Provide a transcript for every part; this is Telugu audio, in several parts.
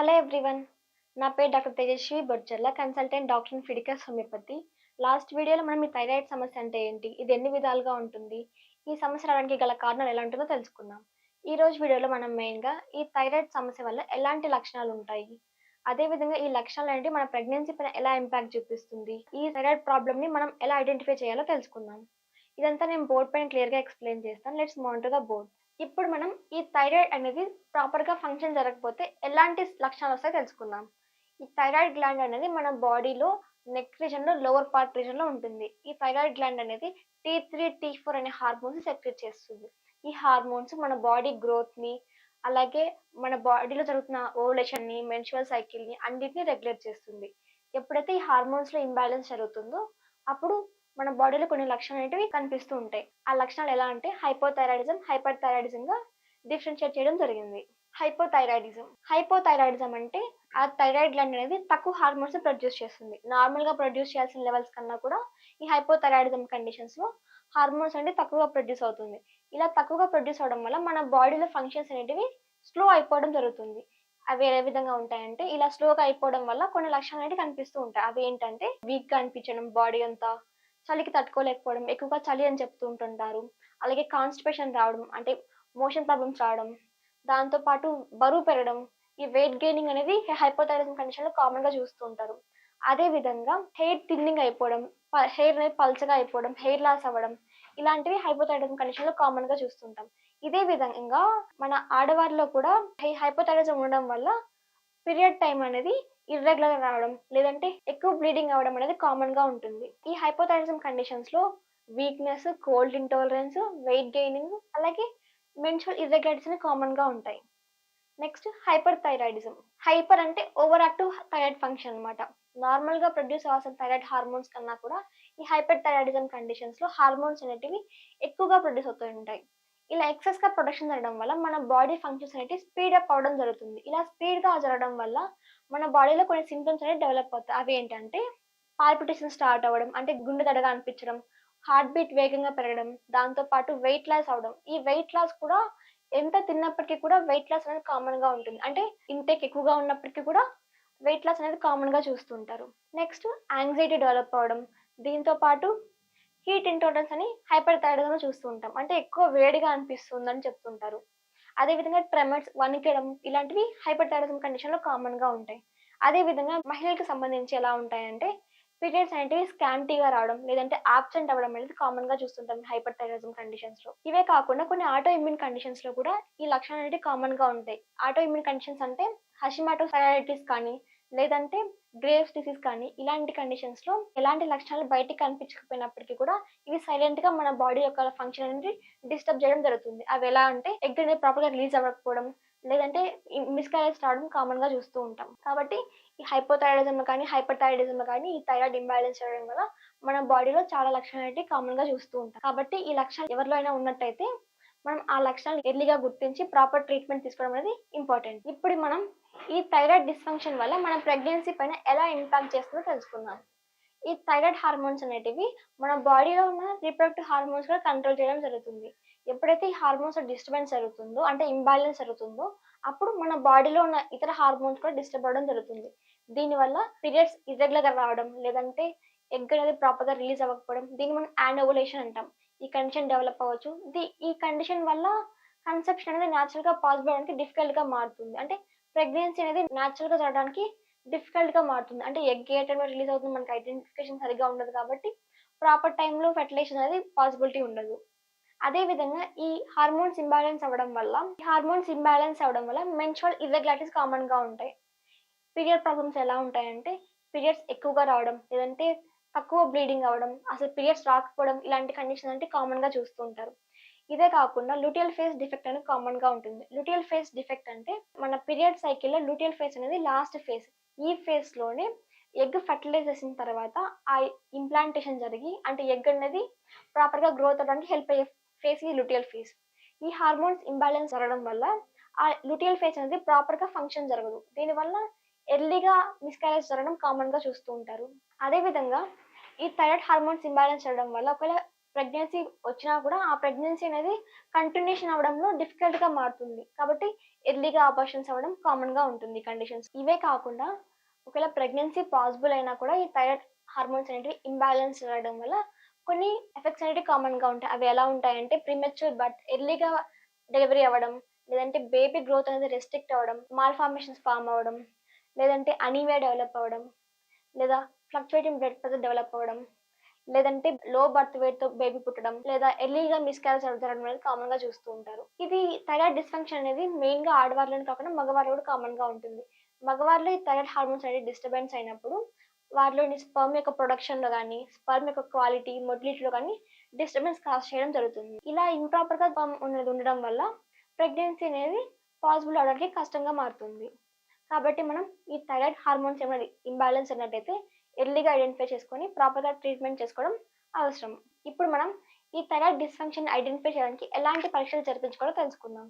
హలో ఎవ్రీవన్ నా పేరు doctor Tejaswi Bodjarla consultant doctor in Fiticus homeopathy last వీడియోలో మనం ఈ థైరాయిడ్ సమస్య అంటే ఏంటి? ఇది ఎన్ని విధాలుగా ఉంటుంది? ఈ సమస్య రావడానికి గల కారణాలు ఎలా ఉంటుందో తెలుసుకుందాం. ఈ రోజు వీడియోలో మనం మెయిన్గా ఈ థైరాయిడ్ సమస్య వల్ల ఎలాంటి లక్షణాలు ఉంటాయి? అదేవిధంగా ఈ లక్షణాలు అనేవి మన ప్రెగ్నెన్సీ పైన ఎలా ఇంపాక్ట్ చూపిస్తుంది? ఈ థైరాయిడ్ ప్రాబ్లమ్ని మనం ఎలా ఐడెంటిఫై చేయాలో తెలుసుకుందాం. ఇదంతా నేను బోర్డ్ పైన క్లియర్గా ఎక్స్ప్లెయిన్ చేస్తాను. లెట్స్ మానిటర్ ద బోర్డ్ ఇప్పుడు మనం ఈ థైరాయిడ్ అనేది ప్రాపర్గా ఫంక్షన్ జరగకపోతే ఎలాంటి లక్షణాలు వస్తాయో తెలుసుకుందాం. ఈ థైరాయిడ్ గ్లాండ్ అనేది మన బాడీలో నెక్ రీజన్లో లోవర్ పార్ట్ రీజన్లో ఉంటుంది. ఈ థైరాయిడ్ గ్లాండ్ అనేది టీ త్రీ టీ ఫోర్ అనే హార్మోన్స్ సెక్రెట్ చేస్తుంది. ఈ హార్మోన్స్ మన బాడీ గ్రోత్ని అలాగే మన బాడీలో జరుగుతున్న ఓవలేషన్ని మెన్షువల్ సైకిల్ని అన్నిటిని రెగ్యులేట్ చేస్తుంది. ఎప్పుడైతే ఈ హార్మోన్స్లో ఇంబ్యాలెన్స్ జరుగుతుందో అప్పుడు మన బాడీలో కొన్ని లక్షణాలు అనేవి కనిపిస్తూ ఉంటాయి. ఆ లక్షణాలు ఎలా అంటే హైపోథైరాయిడిజం హైపర్ థైరాయిడిజంగా డిఫరెన్షియేట్ చేయడం జరిగింది. హైపోథైరాయిడిజం హైపోథైరాయిడిజం అంటే ఆ థైరాయిడ్ గ్లాండ్ అనేది తక్కువ హార్మోన్స్ ప్రొడ్యూస్ చేస్తుంది. నార్మల్గా ప్రొడ్యూస్ చేయాల్సిన లెవెల్స్ కన్నా కూడా ఈ హైపోథైరాయిడిజం కండిషన్స్లో హార్మోన్స్ అనేది తక్కువగా ప్రొడ్యూస్ అవుతుంది. ఇలా తక్కువగా ప్రొడ్యూస్ అవడం వల్ల మన బాడీలో ఫంక్షన్స్ అనేటివి స్లో అయిపోవడం జరుగుతుంది. అవి ఏ విధంగా ఉంటాయంటే ఇలా స్లోగా అయిపోవడం వల్ల కొన్ని లక్షణాలు అనేవి కనిపిస్తూ ఉంటాయి. అవి ఏంటంటే వీక్గా అనిపించడం బాడీ అంతా చలికి తట్టుకోలేకపోవడం ఎక్కువగా చలి అని చెప్తూ ఉంటుంటారు. అలాగే కాన్స్టిపేషన్ రావడం అంటే మోషన్ ప్రాబ్లమ్స్ రావడం దాంతో పాటు బరువు పెరగడం ఈ వెయిట్ గెయినింగ్ అనేది హైపోథైరిజం కండిషన్లో కామన్గా చూస్తూ ఉంటారు. అదే విధంగా హెయిర్ థిన్నింగ్ అయిపోవడం హెయిర్ అనేది పల్చగా అయిపోవడం హెయిర్ లాస్ అవ్వడం ఇలాంటివి హైపోథైరిజం కండిషన్లో కామన్గా చూస్తుంటాం ఇదే విధంగా మన ఆడవారిలో కూడా హైపోథైరిజం ఉండడం వల్ల పీరియడ్ టైం అనేది ఇర్రెగ్యులర్ రావడం లేదంటే ఎక్కువ బ్లీడింగ్ అవ్వడం అనేది కామన్గా ఉంటుంది. ఈ హైపోథైరిజం కండిషన్స్లో weakness cold intolerance weight gaining అలాగే మెన్చువల్ ఇర్రెగ్యులారిటీస్ కామన్గా ఉంటాయి. నెక్స్ట్ హైపర్ థైరాయిడిజం హైపర్ అంటే ఓవర్ యాక్టివ్ థైరాయిడ్ ఫంక్షన్ అనమాట నార్మల్గా ప్రొడ్యూస్ అవ్వాల్సిన థైరాయిడ్ హార్మోన్స్ కన్నా కూడా ఈ హైపర్ థైరాయిడిజం కండిషన్స్లో హార్మోన్స్ అనేటివి ఎక్కువగా ప్రొడ్యూస్ అవుతూ ఉంటాయి. ఇలా ఎక్సెస్గా ప్రొడక్షన్ జరగడం వల్ల మన బాడీ ఫంక్షన్స్ అనేవి స్పీడ్ అప్ అవడం జరుగుతుంది. ఇలా స్పీడ్గా జరగడం వల్ల మన బాడీలో కొన్ని సింటమ్స్ అనేవి డెవలప్ అవుతాయి. అవి ఏంటంటే పాల్పిటేషన్ స్టార్ట్ అవ్వడం అంటే గుండె దడగా అనిపించడం హార్ట్ బీట్ వేగంగా పెరగడం దాంతో పాటు వెయిట్ లాస్ అవడం ఈ వెయిట్ లాస్ కూడా ఎంత తిన్నప్పటికీ కూడా వెయిట్ లాస్ అనేది కామన్గా ఉంటుంది. అంటే ఇంటేక్ ఎక్కువగా ఉన్నప్పటికీ కూడా వెయిట్ లాస్ అనేది కామన్గా చూస్తుంటారు. నెక్స్ట్ యాంగ్జైటీ డెవలప్ అవడం దీంతో పాటు హీట్ ఇంటాలరెన్స్ అని హైపర్ థైరాయిడ్గా చూస్తూ ఉంటాం. అంటే ఎక్కువ వేడిగా అనిపిస్తుందని చెప్తుంటారు. అదేవిధంగా ట్రెమర్స్ వణికడం ఇలాంటివి హైపర్ థైరాయిజం కండిషన్లో కామన్గా ఉంటాయి. అదే విధంగా మహిళలకు సంబంధించి ఎలా ఉంటాయంటే పీరియడ్స్ అనేటివి స్కాంటీగా రావడం లేదంటే ఆబ్సెంట్ అవ్వడం అనేది కామన్గా చూస్తుంటాం హైపర్ థైరాయిజం కండిషన్స్లో ఇవే కాకుండా కొన్ని ఆటో ఇమ్యూన్ కండిషన్స్లో కూడా ఈ లక్షణాలు అనేవి కామన్గా ఉంటాయి. ఆటో ఇమ్యూన్ కండిషన్స్ అంటే హషిమాటో థైరాయిటిస్ కానీ లేదంటే గ్రేవ్స్ డిసీజ్ కానీ ఇలాంటి కండిషన్స్లో ఎలాంటి లక్షణాలు బయటికి కనిపించకపోయినప్పటికీ కూడా ఇవి సైలెంట్గా మన బాడీ యొక్క ఫంక్షన్ అనేది డిస్టర్బ్ చేయడం జరుగుతుంది. అవి ఎలా అంటే ఎగ్ అనేది ప్రాపర్గా రిలీజ్ అవ్వకపోవడం లేదంటే మిస్కారేజ్ రావడం కామన్గా చూస్తూ ఉంటాం. కాబట్టి ఈ హైపోథైరాయిడిజం కానీ హైపర్ థైరాయిడిజం కానీ ఈ థైరాయిడ్ ఇంబ్యాలెన్స్ చేయడం వల్ల మన బాడీలో చాలా లక్షణాలు అనేది కామన్గా చూస్తూ ఉంటాం. కాబట్టి ఈ లక్షణాలు ఎవరిలో అయినా ఉన్నట్టయితే మనం ఆ లక్షణాలు ఎర్లీగా గుర్తించి ప్రాపర్ ట్రీట్మెంట్ తీసుకోవడం అనేది ఇంపార్టెంట్ ఇప్పుడు మనం ఈ థైరాయిడ్ డిస్ఫంక్షన్ వల్ల మన ప్రెగ్నెన్సీ పైన ఎలా ఇంపాక్ట్ చేస్తుందో తెలుసుకుందాం. ఈ థైరాయిడ్ హార్మోన్స్ అనేటివి మన బాడీలో ఉన్న రిప్రొడక్టివ్ హార్మోన్స్ కూడా కంట్రోల్ చేయడం జరుగుతుంది. ఎప్పుడైతే ఈ హార్మోన్స్ డిస్టర్బెన్స్ జరుగుతుందో అంటే ఇంబ్యాలెన్స్ జరుగుతుందో అప్పుడు మన బాడీలో ఉన్న ఇతర హార్మోన్స్ కూడా డిస్టర్బ్ అవ్వడం జరుగుతుంది. దీనివల్ల పీరియడ్స్ ఇర్రెగ్యులర్గా రావడం లేదంటే ఎగ్ అనేది ప్రాపర్గా రిలీజ్ అవ్వకపోవడం దీన్ని మనం యానోవులేషన్ అంటాం. ఈ కండిషన్ డెవలప్ అవ్వచ్చు. ఈ కండిషన్ వల్ల కన్సెప్షన్ అనేది న్యాచురల్గా పాసిబుల్ అవడానికి డిఫికల్ట్గా మారుతుంది. అంటే ప్రెగ్నెన్సీ అనేది న్యాచురల్గా జరగడానికి డిఫికల్ట్గా మారుతుంది. అంటే ఎగ్ ఏ టైంలో రిలీజ్ అవుతుంది మనకి ఐడెంటిఫికేషన్ సరిగా ఉండదు కాబట్టి ప్రాపర్ టైంలో ఫెర్టిలైజేషన్ అనేది పాసిబిలిటీ ఉండదు. అదే విధంగా ఈ హార్మోన్స్ ఇంబ్యాలెన్స్ అవ్వడం వల్ల ఈ హార్మోన్స్ ఇంబ్యాలెన్స్ అవ్వడం వల్ల మెన్షువల్ ఇర్రెగ్యులారిటీస్ కామన్గా ఉంటాయి. పీరియడ్ ప్రాబ్లమ్స్ ఎలా ఉంటాయంటే పీరియడ్స్ ఎక్కువగా రావడం లేదంటే తక్కువ బ్లీడింగ్ అవ్వడం అసలు పీరియడ్స్ రాకపోవడం ఇలాంటి కండిషన్ అంటే కామన్గా చూస్తూ ఉంటారు. ఇదే కాకుండా లూటియల్ ఫేస్ డిఫెక్ట్ అనేది కామన్గా ఉంటుంది. లూటియల్ ఫేస్ డిఫెక్ట్ అంటే మన పీరియడ్ సైకిల్లో లూటియల్ ఫేస్ అనేది లాస్ట్ ఫేస్ ఈ ఫేస్లోనే ఎగ్ ఫర్టిలైజ్ చేసిన తర్వాత ఆ ఇంప్లాంటేషన్ జరిగి అంటే ఎగ్ అనేది ప్రాపర్గా గ్రోత్ అవడానికి హెల్ప్ అయ్యే ఫేస్ ఈ లూటియల్ ఫేస్ ఈ హార్మోన్స్ ఇంబ్యాలెన్స్ జరగడం వల్ల ఆ లూటియల్ ఫేస్ అనేది ప్రాపర్గా ఫంక్షన్ జరగదు. దీనివల్ల ఎర్లీగా మిస్క్యారేజ్ జరగడం కామన్గా చూస్తూ ఉంటారు. అదేవిధంగా ఈ థైరాయిడ్ హార్మోన్స్ ఇంబ్యాలెన్స్ జరగడం వల్ల ఒకవేళ ప్రెగ్నెన్సీ వచ్చినా కూడా ఆ ప్రెగ్నెన్సీ అనేది కంటిన్యూషన్ అవడంలో డిఫికల్ట్గా మారుతుంది. కాబట్టి ఎర్లీగా ఆపరేషన్స్ అవ్వడం కామన్గా ఉంటుంది కండిషన్స్ ఇవే కాకుండా ఒకవేళ ప్రెగ్నెన్సీ పాసిబుల్ అయినా కూడా ఈ థైరాయిడ్ హార్మోన్స్ అనేటివి ఇంబ్యాలెన్స్ రావడం వల్ల కొన్ని ఎఫెక్ట్స్ అనేవి కామన్గా ఉంటాయి. అవి ఎలా ఉంటాయంటే ప్రీమెచ్యూర్ బర్త్ ఎర్లీగా డెలివరీ అవ్వడం లేదంటే బేబీ గ్రోత్ అనేది రెస్ట్రిక్ట్ అవ్వడం మాల్ఫార్మేషన్స్ ఫామ్ అవ్వడం లేదంటే అనీమియా డెవలప్ అవ్వడం లేదా ఫ్లక్చుయేటింగ్ బ్లడ్ ప్రెషర్ డెవలప్ అవ్వడం లేదంటే లో బర్త్ వెయిట్తో బేబీ పుట్టడం లేదా ఎర్లీగా మిస్క్యారేజ్ జరగడం అనేది కామన్గా చూస్తూ ఉంటారు. ఇది థైరాయిడ్ డిస్ఫంక్షన్ అనేది మెయిన్గా ఆడవారిలో కాకుండా మగవారిలో కూడా కామన్గా ఉంటుంది. మగవారిలో ఈ థైరాయిడ్ హార్మోన్స్ అనేది డిస్టర్బెన్స్ అయినప్పుడు వారిలోని స్పర్మ్ యొక్క ప్రొడక్షన్లో కానీ స్పర్మ్ యొక్క క్వాలిటీ మొటిలిటీలో కానీ డిస్టర్బెన్స్ కాజ్ చేయడం జరుగుతుంది. ఇలా ఇంప్రాపర్గా ఉన్నది ఉండడం వల్ల ప్రెగ్నెన్సీ అనేది పాసిబుల్ అవడానికి కష్టంగా మారుతుంది. కాబట్టి మనం ఈ థైరాయిడ్ హార్మోన్స్ ఏమైనా ఇంబ్యాలెన్స్ ఉన్నట్టయితే ఎర్లీగా ఐడెంటిఫై చేసుకొని ప్రాపర్గా ట్రీట్మెంట్ చేసుకోవడం అవసరం. ఇప్పుడు మనం ఈ థైరాయిడ్ డిస్ఫంక్షన్ ఐడెంటిఫై చేయడానికి ఎలాంటి పరీక్షలు జరిపించుకోవాలో తెలుసుకుందాం.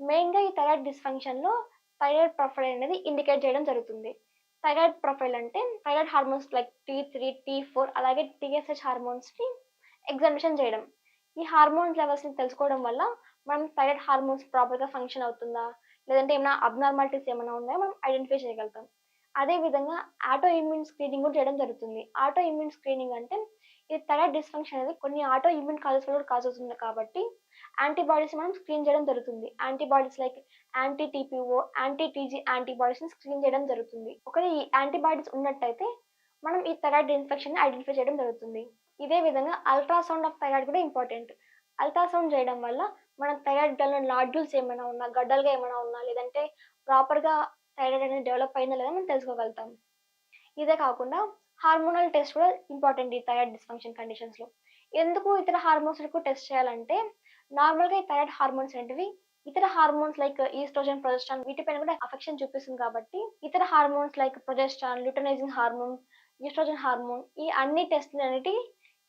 మెయిన్గా ఈ థైరాయిడ్ డిస్ఫంక్షన్లో థైరాయిడ్ ప్రొఫైల్ అనేది ఇండికేట్ చేయడం జరుగుతుంది. థైరాయిడ్ ప్రొఫైల్ అంటే thyroid hormones like T three T four అలాగే టీఎస్హెచ్ హార్మోన్స్ని ఎగ్జామినేషన్ చేయడం. ఈ హార్మోన్స్ లెవెల్స్ని తెలుసుకోవడం వల్ల మనం థైరాయిడ్ హార్మోన్స్ ప్రాపర్గా ఫంక్షన్ అవుతుందా? లేదంటే ఏమైనా అబ్నార్మాలిటీస్ ఏమైనా ఉన్నాయో? మనం ఐడెంటిఫై చేయగలుగుతాం. అదే విధంగా ఆటో ఇమ్యూన్ స్క్రీనింగ్ కూడా చేయడం జరుగుతుంది. ఆటో ఇమ్యూన్ స్క్రీనింగ్ అంటే ఈ థైరాయిడ్ డిస్ఫంక్షన్ అనేది కొన్ని ఆటో ఇమ్యూన్ కాజెస్ కూడా కాజ్ అవుతుంది కాబట్టి యాంటీబాడీస్ మనం స్క్రీన్ చేయడం జరుగుతుంది. Antibodies like anti TPO anti TG యాంటీబాడీస్ని screen చేయడం జరుగుతుంది. ఒకవేళ ఈ యాంటీబాడీస్ ఉన్నట్టయితే మనం ఈ థైరాయిడ్ ఇన్ఫెక్షన్ ఐడెంటిఫై చేయడం జరుగుతుంది. ఇదే విధంగా అల్ట్రాసౌండ్ ఆఫ్ థైరాయిడ్ కూడా ఇంపార్టెంట్ అల్ట్రాసౌండ్ చేయడం వల్ల మన థైరాయిడ్ గల్లో నాడ్యూల్స్ ఏమైనా ఉన్నా గడ్డలుగా ఏమైనా ఉన్నా లేదంటే ప్రాపర్గా థైరాయిడ్ అనేది డెవలప్ అయిందా లేదా మనం తెలుసుకోగలుగుతాం. ఇదే కాకుండా హార్మోనల్ టెస్ట్ కూడా ఇంపార్టెంట్ ఈ థైరాయిడ్ డిస్ఫంక్షన్ కండిషన్స్లో ఎందుకు ఇతర హార్మోన్స్లకు టెస్ట్ చేయాలంటే నార్మల్గా ఈ థైరాయిడ్ హార్మోన్స్ అనేటివి ఇతర హార్మోన్స్ లైక్ ఈస్ట్రోజన్ ప్రొజెస్ట్రాన్ వీటిపైన కూడా అఫెక్షన్ చూపిస్తుంది కాబట్టి ఇతర hormones like progesterone luteinizing hormone oestrogen hormone ఈ అన్ని టెస్ట్లు అనేటివి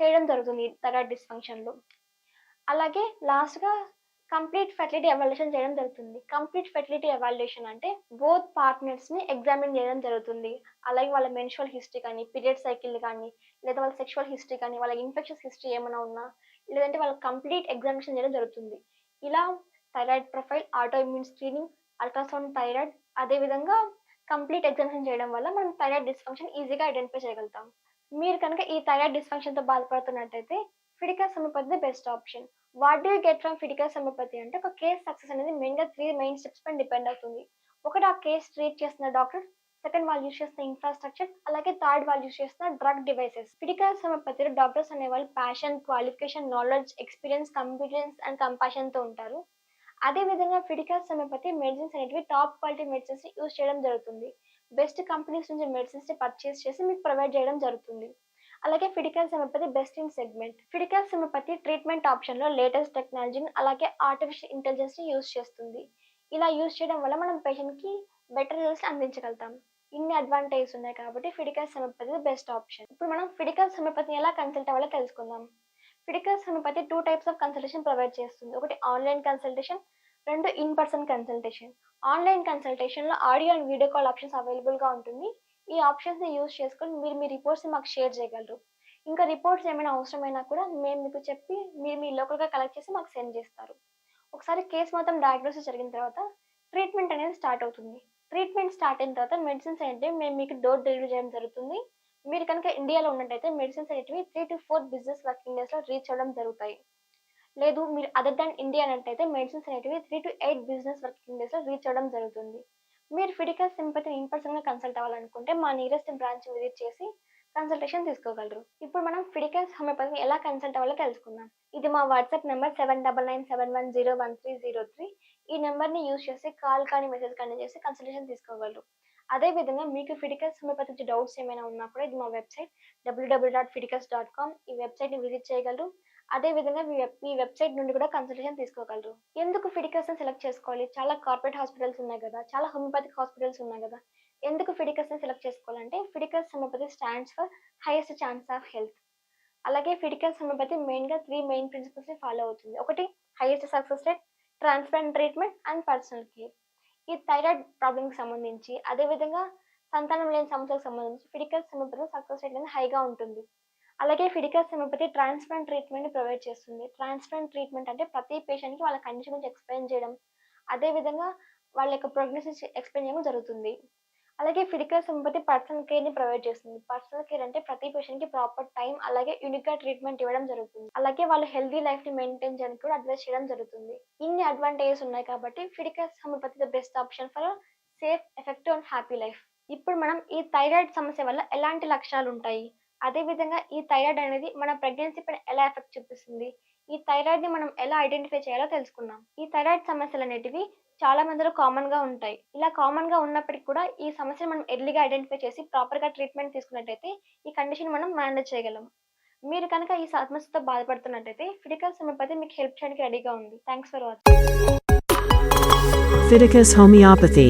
చేయడం జరుగుతుంది థైరాయిడ్ డిస్ఫంక్షన్లో అలాగే లాస్ట్గా కంప్లీట్ ఫెర్టిలిటీ ఎవాల్యుయేషన్ చేయడం జరుగుతుంది. కంప్లీట్ ఫెర్టిలిటీ ఎవాల్యుయేషన్ అంటే బోత్ పార్ట్నర్స్ని ఎగ్జామిన్ చేయడం జరుగుతుంది. అలాగే వాళ్ళ మెన్షువల్ హిస్టరీ కానీ పీరియడ్ సైకిల్ కానీ లేదా వాళ్ళ సెక్షువల్ హిస్టరీ కానీ వాళ్ళ ఇన్ఫెక్షన్స్ హిస్టరీ ఏమైనా ఉన్నా లేదంటే వాళ్ళ కంప్లీట్ ఎగ్జామినేషన్ చేయడం జరుగుతుంది. ఇలా thyroid profile auto immune screening ultrasound thyroid అదేవిధంగా కంప్లీట్ ఎగ్జామినేషన్ చేయడం వల్ల మనం థైరాయిడ్ డిస్ఫంక్షన్ ఈజీగా ఐడెంటిఫై చేయగలుగుతాం. మీరు కనుక ఈ థైరాయిడ్ డిస్ఫంక్షన్తో బాధపడుతున్నట్టయితే Fiticus homeopathy best option. What do get from Fiticus homeopathy అంటే ఒక కేస్ సక్సెస్ అనేది మెయిన్గా త్రీ మెయిన్ స్టెప్స్ పైన డిపెండ్ అవుతుంది. ఒకటి ఆ కేస్ ట్రీట్ చేస్తున్న డాక్టర్ సెకండ్ వాళ్ళు యూస్ చేస్తున్న ఇన్ఫ్రాస్ట్రక్చర్ అలాగే థర్డ్ వాళ్ళు యూస్ చేస్తున్న డ్రగ్ డివైసెస్. ఫిటికల్ హోమియోపతిలో డాక్టర్స్ అనేవాళ్ళు passion qualification knowledge experience competence and కంపాషన్తో ఉంటారు. అదే విధంగా ఫిడికస్ హోమియోపతి మెడిసిన్స్ అనేటివి టాప్ క్వాలిటీ మెడిసిన్స్ యూస్ చేయడం జరుగుతుంది. బెస్ట్ కంపెనీస్ నుంచి మెడిసిన్స్ పర్చేస్ చేసి మీకు ప్రొవైడ్ చేయడం జరుగుతుంది. అలాగే Fiticus homeopathy best in segment. Fiticus homeopathy treatment ఆప్షన్లో లేటెస్ట్ టెక్నాలజీని అలాగే ఆర్టిఫిషియల్ ఇంటెలిజెన్స్ని యూస్ చేస్తుంది. ఇలా యూస్ చేయడం వల్ల మనం పేషెంట్కి బెటర్ రిజల్ట్స్ అందించగలుగుతాం. ఇన్ని అడ్వాంటేజెస్ ఉన్నాయి కాబట్టి ఫిడికల్ హోమియోపతి బెస్ట్ ఆప్షన్. ఇప్పుడు మనం ఫిడికల్ హోమియోపతిని ఎలా కన్సల్ట్ అవ్వాలో తెలుసుకుందాం. Fiticus homeopathy two types of consultation provide చేస్తుంది. ఒకటి ఆన్లైన్ కన్సల్టేషన్ రెండు in person consultation. Online కన్సల్టేషన్లో audio and video call options అవైలబుల్గా ఉంటుంది. ఈ ఆప్షన్స్ని యూస్ చేసుకొని మీరు మీ రిపోర్ట్స్ని మాకు షేర్ చేయగలరు. ఇంకా రిపోర్ట్స్ ఏమైనా అవసరమైనా కూడా మేము మీకు చెప్పి మీరు మీ లోకల్గా కలెక్ట్ చేసి మాకు సెండ్ చేస్తారు. ఒకసారి కేసు మొత్తం డయాగ్నోసిస్ జరిగిన తర్వాత ట్రీట్మెంట్ అనేది స్టార్ట్ అవుతుంది. ట్రీట్మెంట్ స్టార్ట్ అయిన తర్వాత మెడిసిన్స్ ఏంటంటే మేము మీకు డోర్ డెలివరీ చేయడం జరుగుతుంది. మీరు కనుక ఇండియాలో ఉన్నట్టయితే మెడిసిన్స్ అనేటివి three to four business working డేస్లో రీచ్ అవ్వడం జరుగుతాయి. లేదు మీరు అదర్ దాన్ ఇండియా అన్నట్టయితే మెడిసిన్స్ అనేటివి three to eight business working డేస్లో రీచ్ అవ్వడం జరుగుతుంది. మీరు ఫిడికల్ సింపతిని ఇన్ పర్సన్గా కన్సల్ట్ అవ్వాలనుకుంటే మా నియరెస్ట్ బ్రాంచ్ విజిట్ చేసి కన్సల్టేషన్ తీసుకోగలరు. ఇప్పుడు మనం ఫిడికల్స్ హోమియోపతిని ఎలా కన్సల్ట్ అవ్వాలో తెలుసుకుందాం. ఇది మా WhatsApp number seven double nine seven one zero one three zero three ఈ నెంబర్ని యూస్ చేసి కాల్ కానీ మెసేజ్ కానీ చేసి కన్సల్టేషన్ తీసుకోగలరు. అదేవిధంగా మీకు ఫిడికల్స్ హోమియోపతి నుంచి డౌట్స్ ఏమైనా ఉన్నా కూడా ఇది మా website WW dot Fiticus dot com ఈ వెబ్సైట్ని విజిట్ చేయగలరు. అదేవిధంగా మీ వెబ్ మీ వెబ్సైట్ నుండి కూడా కన్సల్టేషన్ తీసుకోగలరు. ఎందుకు ఫిడికల్స్ని సెలెక్ట్ చేసుకోవాలి? చాలా కార్పొరేట్ హాస్పిటల్స్ ఉన్నాయి కదా. చాలా హోమియోపతిక్ హాస్పిటల్స్ ఉన్నాయి కదా. ఎందుకు ఫిడికల్స్ని సెలెక్ట్ చేసుకోవాలంటే Fiticus homeopathy stands for highest chance of health అలాగే ఫిడికల్స్ హోమియోపతి మెయిన్గా త్రీ మెయిన్ ప్రిన్సిపల్స్ని ఫాలో అవుతుంది. ఒకటి highest success rate transparent treatment and personal care ఈ థైరాయిడ్ ప్రాబ్లమ్కి సంబంధించి అదేవిధంగా సంతానం లేని సమస్యలకు సంబంధించి ఫిడికల్స్ హోమియోపతి సక్సెస్ రేట్ అనేది హైగా ఉంటుంది. అలాగే ఫిడికల్స్ హోమియోపతి ట్రాన్స్ప్లాంట్ ట్రీట్మెంట్ని ప్రొవైడ్ చేస్తుంది. ట్రాన్స్ప్లాంట్ ట్రీట్మెంట్ అంటే ప్రతి పేషెంట్కి వాళ్ళ కండిషన్ గురించి ఎక్స్ప్లెయిన్ చేయడం. అదేవిధంగా వాళ్ళ యొక్క ప్రోగ్నోసిస్ ఎక్స్ప్లెయిన్ చేయడం జరుగుతుంది. అలాగే ఫిడికల్ సింపతి పర్సనల్ కేర్ని ప్రొవైడ్ చేస్తుంది. పర్సనల్ కేర్ అంటే ప్రతి పేషెంట్కి ప్రాపర్ టైం అలాగే యూనిక్గా ట్రీట్మెంట్ ఇవ్వడం జరుగుతుంది. అలాగే వాళ్ళు హెల్దీ లైఫ్ని మెయింటైన్ చేయడానికి కూడా అడ్వైస్ చేయడం జరుగుతుంది. ఇన్ని అడ్వాంటేజెస్ ఉన్నాయి కాబట్టి Fiticus homeopathy the best option for safe effective and happy life. ఇప్పుడు మనం ఈ థైరాయిడ్ సమస్య వల్ల ఎలాంటి లక్షణాలు ఉంటాయి? అదేవిధంగా ఈ థైరాయిడ్ అనేది మన ప్రెగ్నెన్సీ పైన ఎలా ఎఫెక్ట్ చూపిస్తుంది? ఈ థైరాయిడ్ని మనం ఎలా ఐడెంటిఫై చేయాలో తెలుసుకుందాం. ఈ థైరాయిడ్ సమస్యలు అనేటివి చాలా మందిలో కామన్గా ఉంటాయి. ఇలా కామన్గా ఉన్నప్పటికీ కూడా ఈ సమస్యను మనం ఎర్లీగా ఐడెంటిఫై చేసి ప్రాపర్గా ట్రీట్మెంట్ తీసుకున్నట్టయితే ఈ కండిషన్ మనం మేనేజ్ చేయగలం. మీరు కనుక ఈ సమస్యతో బాధపడుతున్నట్టయితే ఫిడికల్ సమయపతి మీకు హెల్ప్ చేయడానికి రెడీగా ఉంది. Thanks for watching Fiticus Homeopathy.